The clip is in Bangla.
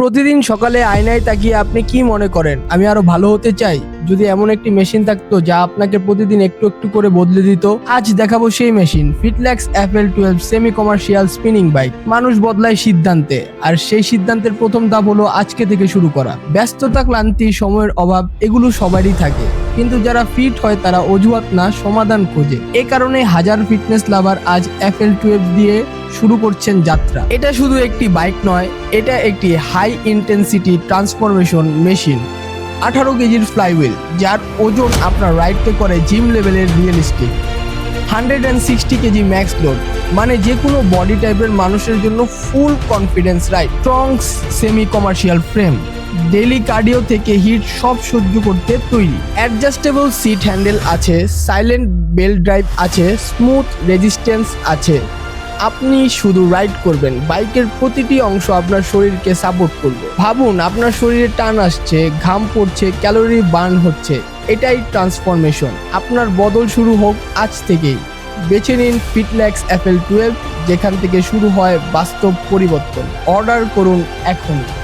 প্রতিদিন সকালে আয়নায় তাকিয়ে আপনি কি মনে করেন? আমি আরও ভালো হতে চাই। যদি এমন একটি মেশিন থাকতো যা আপনাকে প্রতিদিন একটু একটু করে বদলে দিত, আজ দেখাবো সেই machine Fitlax FL twelve semi commercial spinning bike মানুষ বদলায় সিদ্ধান্তে, আর সেই সিদ্ধান্তের প্রথম ধাপ হলো আজকে থেকে শুরু করা। ব্যস্ততা, ক্লান্তি, সময়ের অভাব, এগুলো সবারই থাকে। কিন্তু যারা ফিট হয় তারা অজুহাত না, সমাধান খোঁজে। এ কারণে হাজার ফিটনেস লাভার আজ এফএল টুয়েলভ দিয়ে শুরু করছেন যাত্রা। এটা শুধু একটি বাইক নয়, এটা একটি হাই ইন্টেন্সিটি ট্রান্সফরমেশন মেশিন আঠারো কেজির ফ্লাইহুইল যার ওজন আপনার রাইডকে করে জিম লেভেলের realistic hundred and sixty KG max load মানে যে কোনো বডি টাইপের মানুষের জন্য full confidence ride strong semi commercial frame daily cardio থেকে হিট সব সহ্য করতে তৈরি। অ্যাডজাস্টেবল সিট হ্যান্ডেল আছে সাইলেন্ট বেল ড্রাইভ আছে স্মুথ রেজিস্ট্যান্স আছে। আপনি শুধু রাইড করবেন। বাইকের প্রতিটি অংশ আপনার শরীরকে সাপোর্ট করবে। ভাবুন, আপনার শরীরে টান আসছে, ঘাম পড়ছে ক্যালোরি বার্ন হচ্ছে। এটাই ট্রান্সফরমেশন আপনার বদল শুরু হোক আজ থেকেই। বেছে নিন ফিটল্যাক্স অ্যাপেল টুয়েলভ যেখান থেকে শুরু হয় বাস্তব পরিবর্তন। অর্ডার করুন এখন